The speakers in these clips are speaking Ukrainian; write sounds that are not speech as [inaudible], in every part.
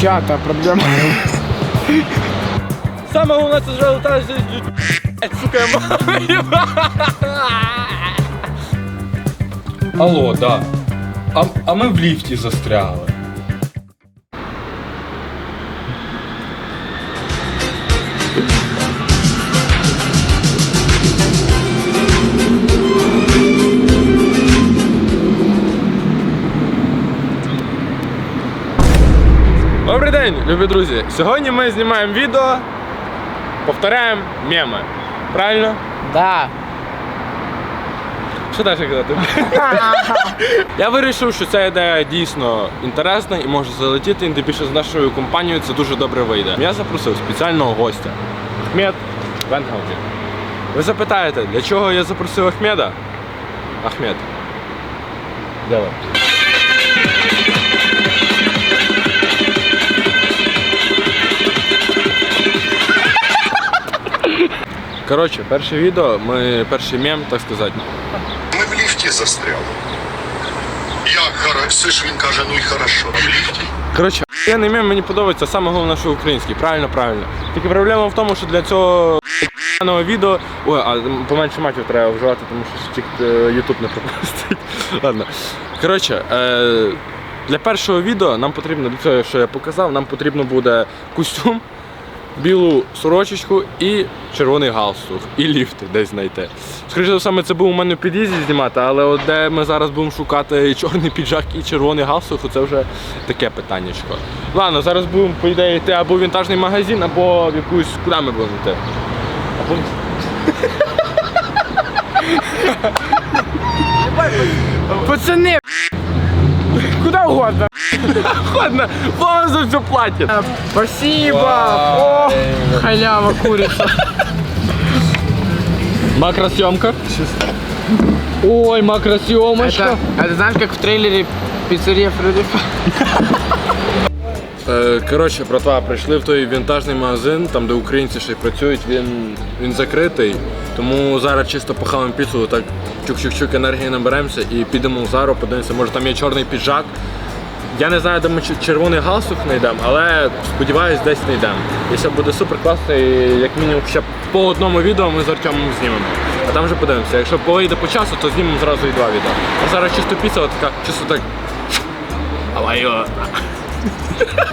Чата, проблема. Саме головне це зразу сука, Алло, да. А, а ми в ліфті застрягли. День, любі друзі! Сьогодні ми знімаємо відео, повторяємо меми. Правильно? Да. Що далі казати? [laughs] Я вирішив, що ця ідея дійсно інтересна і може залетіти, і більше з нашою компанією це дуже добре вийде. Я запросив спеціального гостя Ахмед Венгелді. Ви запитаєте, для чого я запросив Ахмеда? Ахмед. Де Коротше, перше відео, ми перший мем, так сказати. Ми в ліфті застряли. Як хорошо, ж він каже, ну й хорошо. В ліфті. Коротше, я не мем, мені подобається саме головне, що український. Правильно, правильно. Тільки проблема в тому, що для цього відео. Ой, а поменше матів треба вживати, тому що Ютуб не пропустить. [laughs] Ладно. Коротше, е, для першого відео нам потрібно, для цього, що я показав, нам потрібно буде костюм, білу сорочечку і червоний галстук, і ліфти десь знайти. Скоріше все, це будемо у мене в під'їзді знімати, але от де ми зараз будемо шукати чорний піджак і червоний галстук, це вже таке питаннячко. Ладно, зараз будемо, по ідеї, йти або в вінтажний магазин, або в якусь. Куди ми будемо йти? Або... Пацаны, куда угодно. Ладно, вам за все платять. Спасибо. О, халява курица. Макросъемка. Ой, макросъемочка. Это, это знаешь, как в трейлере пиццерия Фредди Е, Коротше, братва, прийшли в той вінтажний магазин, там де українці ще й працюють, він, він закритий. Тому зараз чисто похаваємо піцу, так чук-чук-чук енергії наберемося і підемо в Зару, подивимося, може там є чорний піджак. Я не знаю, де ми червоний галстук знайдемо, але сподіваюсь, десь знайдемо. Якщо буде супер класно, і як мінімум ще по одному відео ми з Артемом знімемо. А там вже подивимося. Якщо вийде по часу, то знімемо зразу і два відео. А зараз чисто піца, от така, чисто так. Алайо.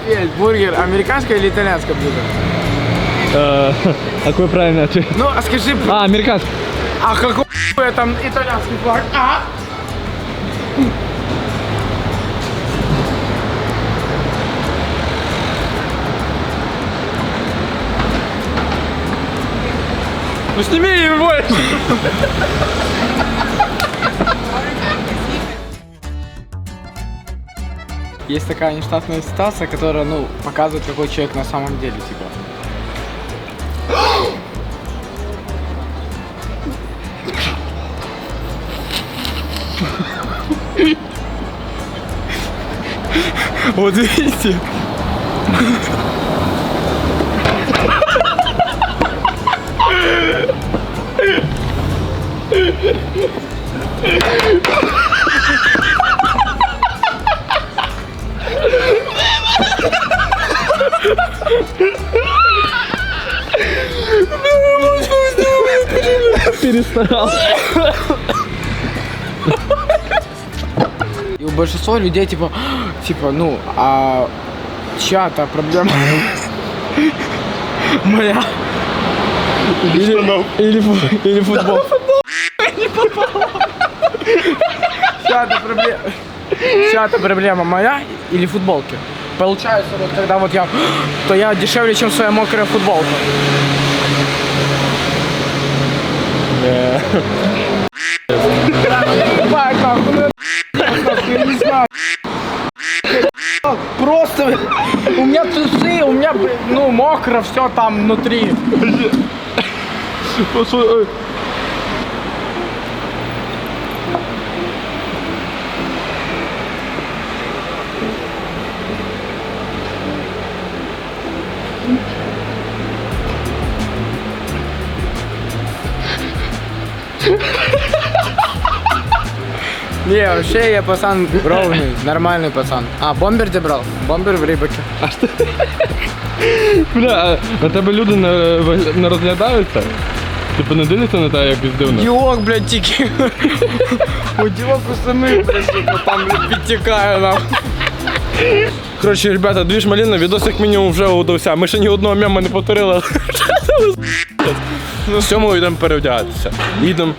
Есть бургер, американское или итальянское блюдо? Какой правильный ответ? Ну, а скажи, А, американский. а какой там итальянский флаг? А? Ну сними его! Есть такая нештатная ситуация, которая, ну, показывает, какой человек на самом деле, типа. Вот видите? И у большинства людей, типа, типа, ну, а чья-то проблема моя. Или, или, фу- или футбол. Чья-то проблема. Чья-то проблема моя или футболки. Получается, вот когда вот я, то я дешевле, чем своя мокрая футболка. Просто у меня трусы, у меня, ну, мокро все там внутри. Не, вообще я пацан ровный, нормальный пацан. А, бомбер де брал? Бомбер в Рибаке. [laughs] Бля, а на тебе люди не, не розглядаються? Типу не дивляться на тебе якось дивно? Діок, блядь, тільки. У діоку самих, блядь, там блядь, підтікає нам. Коротше, ребята, дві ж маліна, відос як мінімум вже удався. Ми ще ні одного мема не повторили. Ну, з цьому йдемо перевдягатися. Їдемо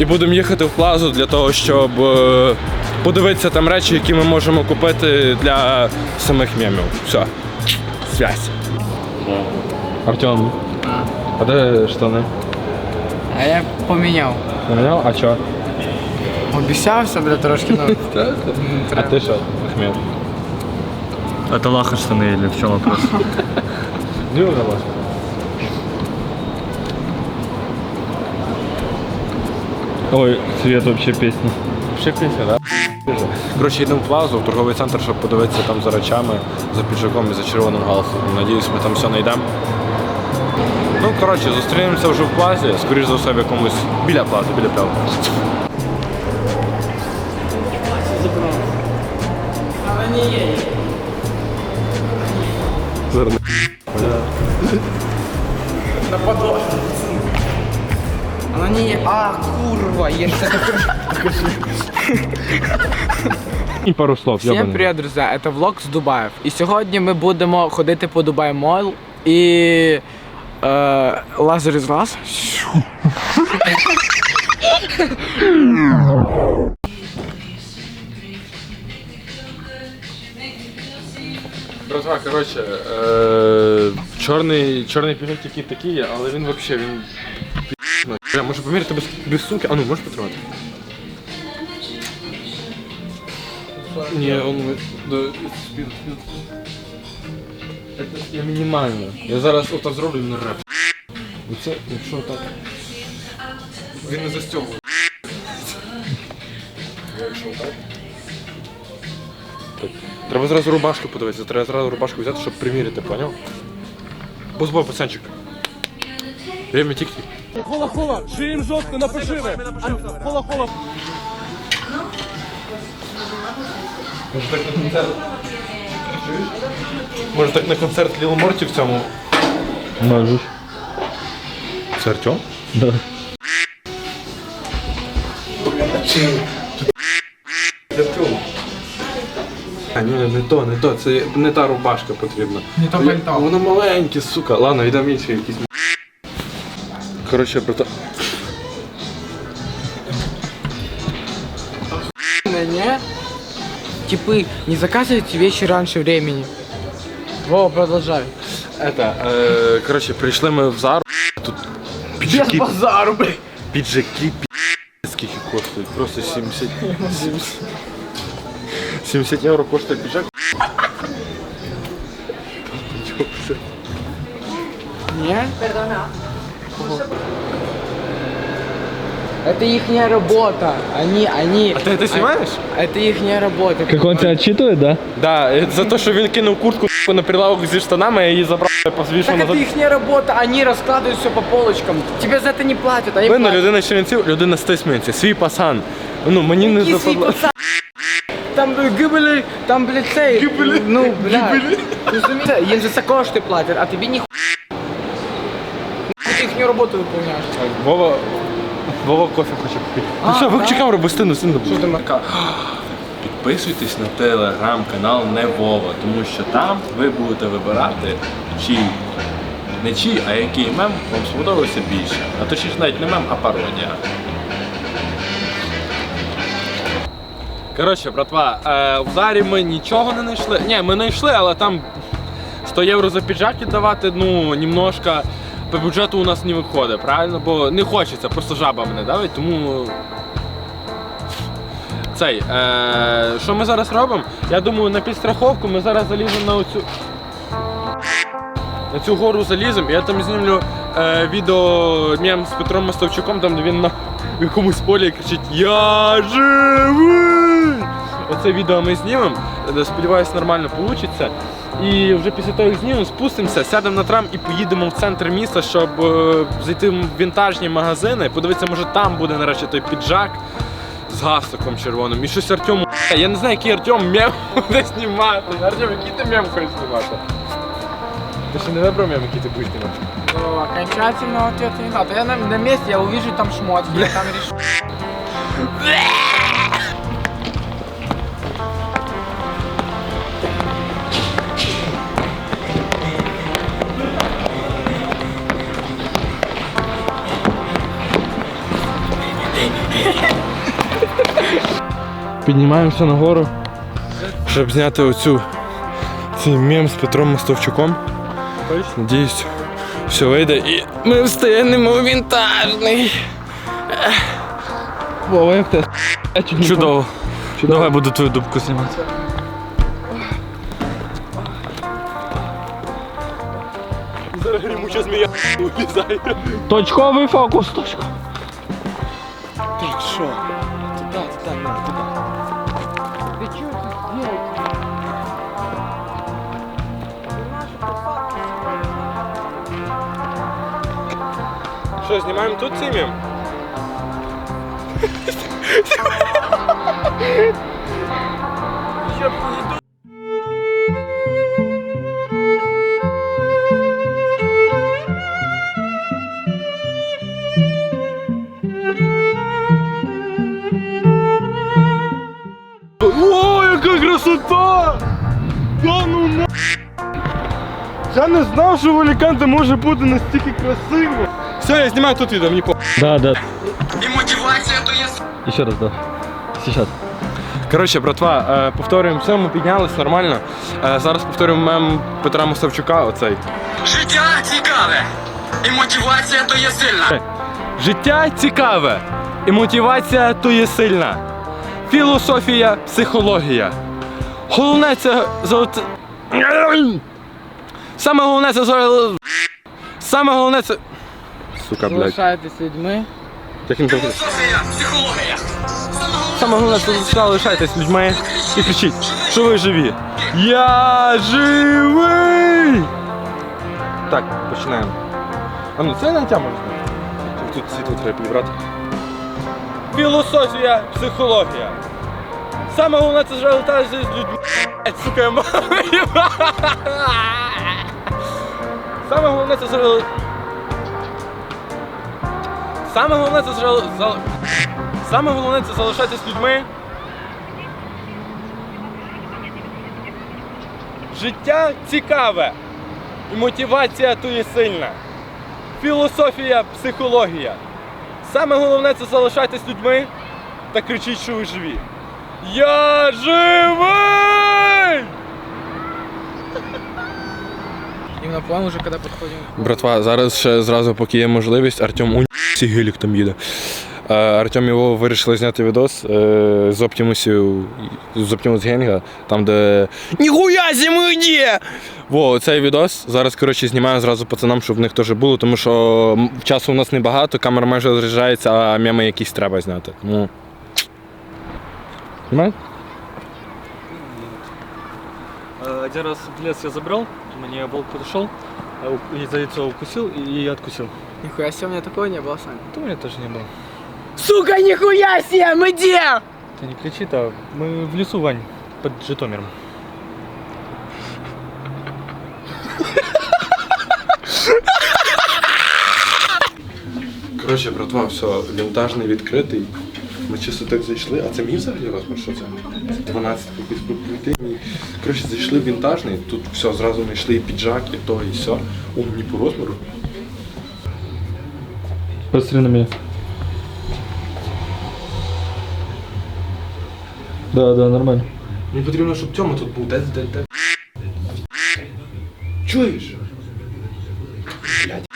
і будемо їхати в плазу для того, щоб е, подивитися там речі, які ми можемо купити для самих мемів. Все. Связь. Артем, а де штани? А я поміняв. Поняв? А чо? Обіцявся, блядь, трошки, ну. [laughs] А ти що, Ахмед? Это лаха штаны или в чем вопрос? Дивно вас. Ой, цвет вообще песня. Ще пісня, так? Коротше, йдемо в плазу, в торговий центр, щоб подивитися там за речами, за піджаком і за червоним галстуком. Надіюсь, ми там все знайдемо. Ну, коротше, зустрінемося вже в плазі, скоріш за все в якомусь біля плази, біля пляви. На подоле. Не... А, курва, я ж. І пару слов, Всім привіт, друзі, це влог з Дубаїв. І сьогодні ми будемо ходити по Дубай Мол і е, лазер із лаз. Братва, коротше, е, чорний, чорний піджак який такий є, але він взагалі, він пі***но. Бля, Може поміряти без, без сумки? А ну, можеш потримати? Ні, он... Да, спід, спід. Це я мінімально. Я зараз отак зроблю і він реп. Оце, якщо так... Він не застягує. Якщо так... Так. Треба зразу рубашку подивитися, треба зразу рубашку взяти, щоб приміряти, поняв? Бо пацанчик. Время Тік-тік. Може так на концерт. Може так на концерт Ліл Морті в цьому. Можеш. Це Артем? Да. А, ні, не то, не то, це не та рубашка потрібна. Не то Я- пальто. Воно маленьке, сука. Ладно, йдемо інший якийсь. Коротше, брата. Не? Типы, не заказывайте вещи раньше времени. Вова, продолжай. Это, е, коротше, прийшли ми в Зару. Тут піджаки, базару, блядь. піджаки, пі***, скільки коштують. Просто 70. 70 євро коштує піджак. Не? Это ихняя работа. Они, они... А ти це знімаєш? Это ихняя работа. Как он тебя отчитывает, да? Да, е, за те, що він кинув куртку на прилавок зі штанами, я її забрав, позвішав Так назад. это ихняя работа, они раскладывают все по полочкам. Тебе за это не платят, они Видно, платят. людина Чернівців, людина з Тисменці, свій пасан. Ну, мені не Какие свои западло. пацаны? Там блядь, гибели, там, блядь, цей. Гибели? Ну, блядь. Розумієте, їм за це кошти платять, а тобі ніхуя. Їхню роботу виконуєш. Вова, Вова кофе хоче купити. Ну все, камеру, бо стину, стину. Що ти марка? Підписуйтесь на телеграм-канал Не Вова, тому що там ви будете вибирати, чий не чий, а який мем вам сподобався більше. А точніше навіть не мем, а пародія. Коротше, братва, е, в зарі ми нічого не знайшли. Ні, ми знайшли, але там 100 євро за піджаки давати, ну, немножко по бюджету у нас не виходить, правильно? Бо не хочеться, просто жаба мене давить, тому цей, е, що ми зараз робимо? Я думаю, на підстраховку ми зараз заліземо на оцю. На цю гору заліземо, я там знімлю е, відео мем з Петром Мостовчуком, там де він на якомусь полі кричить Я живий! Оце відео ми знімемо. Е, Сподіваюсь, нормально вийде. І вже після того, як знімемо, спустимося, сядемо на трам і поїдемо в центр міста, щоб е, зайти в вінтажні магазини, подивитися, може там буде нарешті той піджак. з галстуком червоним. І щось Артем, я не знаю, який Артем мем [laughs] буде знімати. Артем, який ти мем хочеш знімати? Ти ще не вибрав мем, який ти будеш знімати? Но окончательного ответа не надо. Я на, на месте, я увижу там шмотки, я там решу. [laughs] [laughs] Піднімаємося нагору, щоб зняти оцю цей мем з Петром Мостовчуком. Надіюсь, все вийде і ми встигнемо у вінтажний. Вова, як те? Я Чудово. Давай буду твою дубку знімати. Зараз грімуча змія [laughs] вилізає. Точковий фокус, точка. Так, що? Що, знімаємо тут цей мем? О, яка красота! Да ну на... Я не знав, що в Аліканте може бути настільки красиво. Все, я знімаю тут відео, мені по. Да, да. И мотивация то есть. Еще раз, да. Сейчас. Коротше, братва, е, повторюємо все, ми піднялись нормально. Е, зараз повторюємо мем Петра Мостовчука, оцей. Життя цікаве, і мотивація то є сильна. Життя цікаве, і мотивація то є сильна. Філософія, психологія. Головне це золоте. Саме головне це золоте. Саме головне це. Сука, блядь. Залишайтесь людьми. Як там? Психологія. Саме головне це залишайтесь людьми і кричіть, що ви живі. Я живий! Так, починаємо. А ну це Натя можна. Тут світло треба підібрати. Філософія, психологія. Саме головне це залишайтесь з людьми. Сука, я маю. [laughs] Саме головне це. Саме головне це зал... зал- Саме головне це залишатись людьми. Життя цікаве. І мотивація то є сильна. Філософія, психологія. Саме головне це залишатись людьми та кричіть, що ви живі. Я живий! Именно план уже когда подходим. Братва, зараз ще зразу, поки є можливість, Артем у гелік там їде. Е, Артем його вирішили зняти відос е, з Оптимусів, з Оптимус Генга, там де Ніхуя зиму де! Во, цей відос. Зараз, коротше, знімаю зразу пацанам, щоб в них теж було, тому що часу у нас небагато, камера майже заряджається, а меми якісь треба зняти. Тому. Знімай? Э, Один раз в лес я забрал, мне волк у- и за яйцо укусил и откусил. Нихуя себе, у меня такого не было, Саня. То у меня тоже не было. Сука, нихуя себе, мы где? Ты не кричи, а мы в лесу, Вань, под Житомиром. Коротше, братва, все, вінтажний відкритий. Ми чисто так зайшли, а це мій взагалі розмір, що це? 12 якийсь пройти. Коротше, зайшли в вінтажний, тут все, зразу знайшли і піджак, і то, і все. О, мені по розміру. Посмотри на меня. Да, да, нормально. Мені потрібно, щоб Тьома тут був. Де, де, де? Чуєш? Блядь.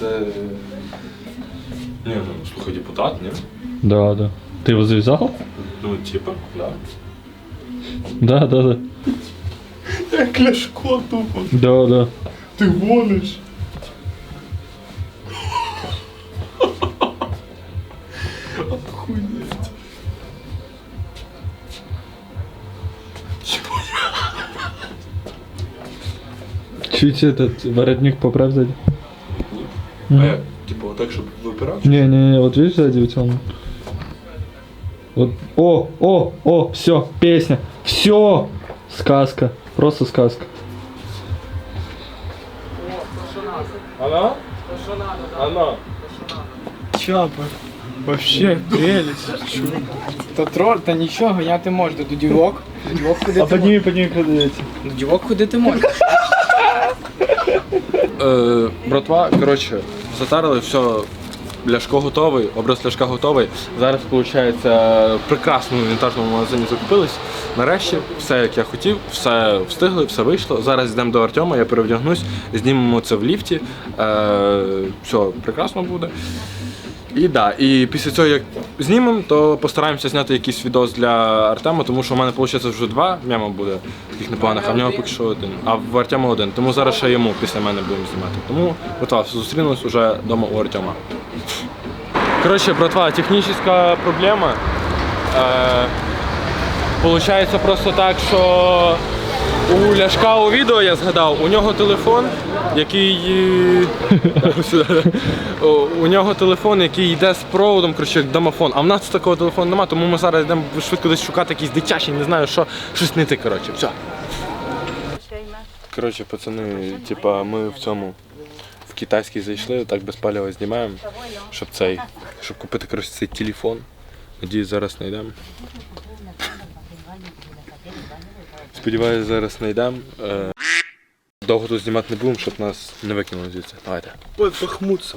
Це... Ні, ну, слухай, депутат, ні? Да, да. Ты его завязал? Ну, типа, да. Да, да, да. [laughs] Як Ляшко тупо. Да, да. Ти гониш. Чуть этот воротник поправь сзади. А як? Типу, так, щоб випирати? Не, не, не, вот видишь сзади ведь он. Вот. О, о, о, все, песня. Все. Сказка. Просто сказка. Ано? Ано. Чапа. Вообще прелість. Та троль, та нічого, ганяти можна. До дівок. До дівок ходити можна. подними кладеться. До дівок ходити можна. Е, братва, коротше, затарили, все, ляшко готовий, образ ляшка готовий. Зараз, виходить, в прекрасному вінтажному магазині закупились. Нарешті, все як я хотів, все встигли, все вийшло. Зараз йдемо до Артема, я перевдягнусь, знімемо це в ліфті. Е, все прекрасно буде. І да, і після цього, як знімемо, то постараємося зняти якийсь відос для Артема, тому що в мене виходить вже два мема буде таких непоганих, а в нього поки що один. А в Артема один. Тому зараз ще йому після мене будемо знімати. Тому, братва, зустрінемось уже вдома у Артема. Коротше, братва, технічна проблема. Е, Получається просто так, що у Ляшка у відео я згадав, у нього телефон, який. е, [laughs] У нього телефон, який йде з проводом, коротше, домофон. А в нас такого телефону немає, тому ми зараз йдемо швидко десь шукати якийсь дитячий, не знаю що, щось знайти, коротше. Все. Коротше, пацани, типа, ми в цьому в китайський зайшли, так без палива знімаємо, щоб цей, щоб купити коротше, цей телефон. Надіюсь, зараз знайдемо. Сподіваюсь, зараз знайдемо. Е, Довго тут знімати не будемо, щоб нас не викинули звідси. Давайте. Ой, пахмуться.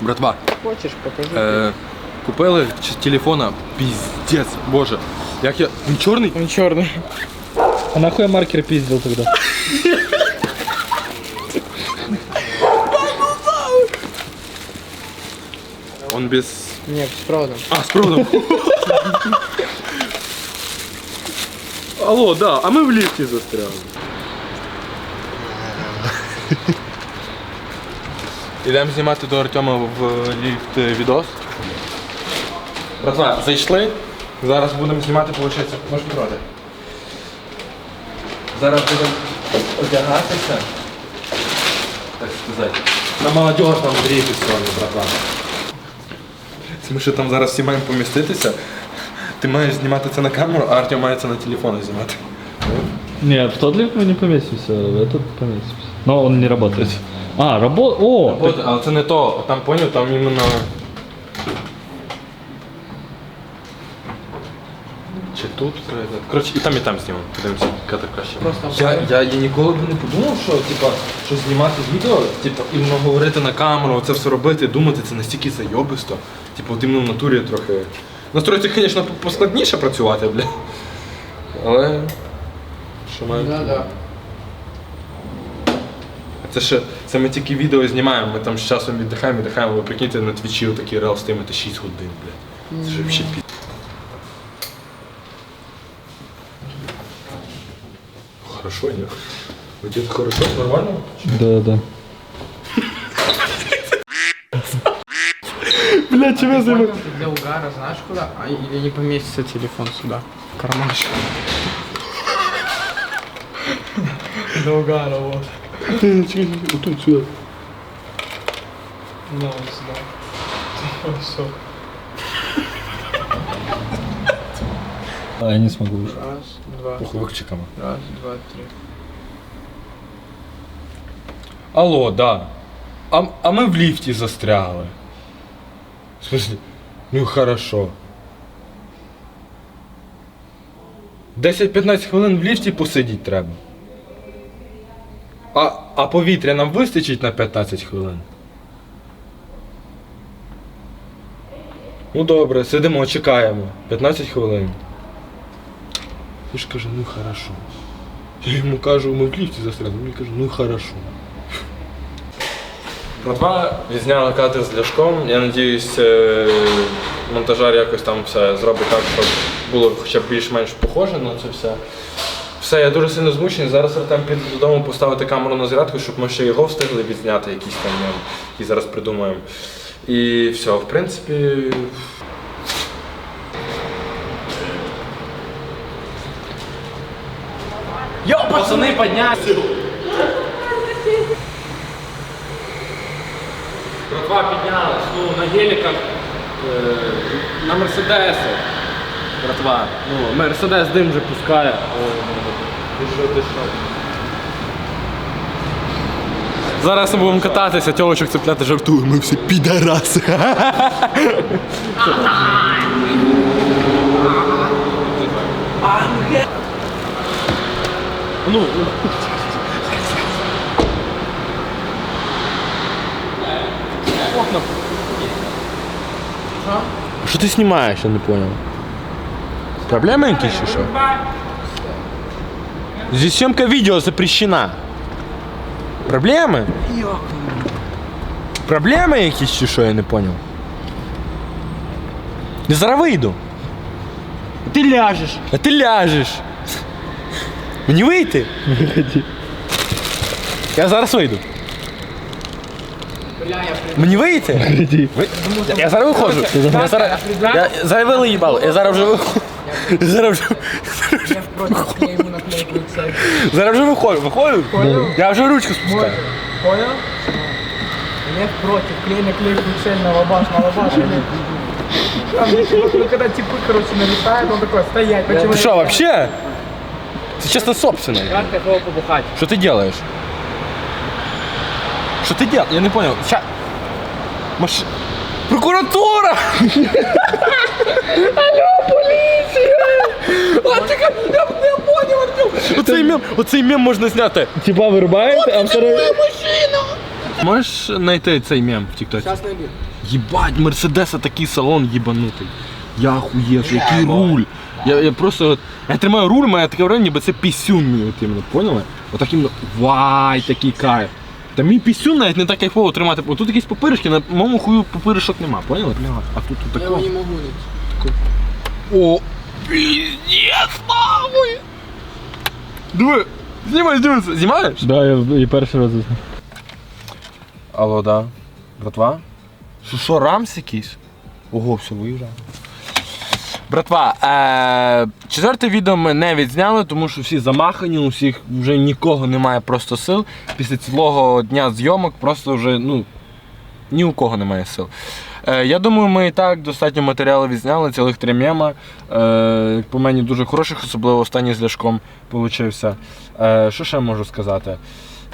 Братва, Хочеш, покажи. е, купили ч- телефона, піздець, боже. Як я. Він чорний? Він чорний. А нахуй я маркер пиздил тогда? Он без. Ні, з проводом. А, з проводом. Алло, да, а ми в ліфті застряли. Ідемо знімати до Артема в ліфт е, відос. Братва, зайшли. Зараз будемо знімати, виходить, можна проти. Зараз будемо одягатися. Так сказати. На молодіж там гріти сьогодні, Ми що там зараз всі маємо поміститися. Ти маєш знімати це на камеру, а Артем має це на телефон знімати. Нет, в тот мы не поместимся, в этот поместимся. Но он не работает. А, работа. О! От, А це не то, там поняв, там іменно. Тут перегляд? Коротше, і там, і там знімемо. Подивимося, яка так краще. Просто Я, я, я ніколи б не подумав, що типа, що знімати відео, типа, іменно говорити на камеру, це все робити, думати, це настільки зайобисто. Типу, от іменно в натурі трохи. Це, звісно, поскладніше працювати, бля. Але. Що маю? Да, да. Це ще це ми тільки відео знімаємо, ми там з часом віддихаємо, віддихаємо, ви прикиньте на твічі такі рел стримити 6 годин, блядь. Це ж взагалі пі. Хорошо, ні? У тебе хорошо, нормально? Да, да. Бля, чого за Для угара знаешь куда? А или не поместится телефон сюда? В кармашек. Для угара, вот. Отут сюди. Ну, вот сюда. Все. А я не смогу уже. Раз, два, Пуховикчиками. раз, два, три. Алло, да. А, а ми в ліфті застрягли. В смысле? Ну хорошо. 10-15 хвилин в ліфті посидіти треба. А, а повітря нам вистачить на 15 хвилин. Ну добре, сидимо, чекаємо. 15 хвилин. Я ж кажу, ну хорошо. Я йому кажу, ми в ліфті застрягли. Він каже, ну хорошо. Братва відзняли кадр з ляшком. Я надіюсь, е, монтажер якось там все зробить так, щоб було хоча б більш-менш похоже на це все. Все, я дуже сильно змучений. Зараз Артем піде додому поставити камеру на зарядку, щоб ми ще його встигли відзняти, якісь там які зараз придумаємо. І все, в принципі. Йо, пацани, подняться! Братва піднялась, ну, на геліках, е, на Мерседесі. Братва, ну, Мерседес дим вже пускає. О, ти що, ти що? Зараз ми будемо кататися, тьовочок цепляти жартую, ми всі підараси. Ну, Що ти знімаєш, я не понял. Проблеми якісь чи що? Здесь съемка видео запрещена. Проблеми? Проблеми якісь чи що, я не понял. Я зараз вийду. Ти ляжеш. А ти ляжеш. Мені вийти? Я зараз вийду. Мені вийти? Ви- Я зараз виходжу. Я зараз, я зараз вели їбало. Я зараз вже виходжу. Я зараз вже, Я впроти клею наклейку Excel. зараз вже виходжу. Виходжу? Я вже ручку спускаю. Понял? Лев против, клей наклейку Excel на лабаш, на лабаш. или- Там, вот, ну, когда типы, короче, нависают, он такой, стоять, почему? Ти що, вообще? Це чисто собственное. Карта кого побухать. Що ти делаешь? Що ти делаешь? Я не понял. Ща. Маш... Прокуратура! [laughs] Оцей мем, оцей мем можна зняти. Типа вырубает, а второй... Можеш знайти цей мем в TikTok? Сейчас найду. Єбать, Мерседеса такий салон їбанутий. Я хуєш, який руль. Я, я просто. от- Я тримаю руль, мене таке враження, ніби це пісюн мій, от іменно, поняли? Отак іменно, вай, такий кайф. Та мій пісюн навіть не так кайфово тримати. Бо тут якісь папиришки, на моєму хую папиришок нема, поняли? А тут тут Я не могу найти. О, піздець, нахуй! Диви, знімай, дивися, знімаєш? Да, я і перший раз. Алло, да. Братва? Що, що, рамс якийсь? Ого, все, виїжджає. Братва, е- четверте відео ми не відзняли, тому що всі замахані, у всіх вже нікого немає просто сил. Після цілого дня зйомок просто вже, ну, ні у кого немає сил. Е, я думаю, ми і так достатньо матеріалу відзняли, цілих три мема. Е, по мені дуже хороших, особливо останній з ляшком получився. Е, що ще можу сказати?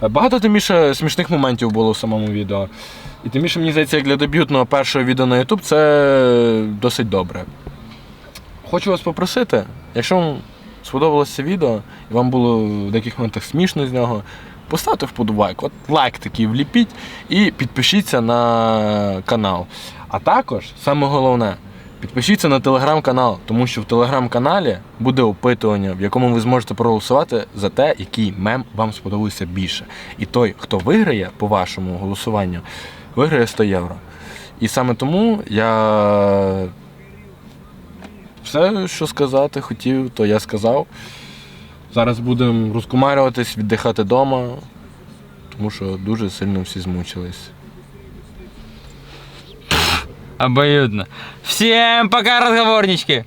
Е, Багато тим більше смішних моментів було в самому відео. І тим більше, мені здається, як для дебютного першого відео на YouTube це досить добре. Хочу вас попросити, якщо вам сподобалося відео і вам було в деяких моментах смішно з нього, поставте вподобайку, от лайк такий вліпіть і підпишіться на канал. А також, саме головне, підпишіться на телеграм-канал, тому що в телеграм-каналі буде опитування, в якому ви зможете проголосувати за те, який мем вам сподобався більше. І той, хто виграє по вашому голосуванню, виграє 100 євро. І саме тому я все, що сказати хотів, то я сказав. Зараз будемо розкумарюватись, віддихати вдома, тому що дуже сильно всі змучились. Обоюдно. Всем пока, разговорнички!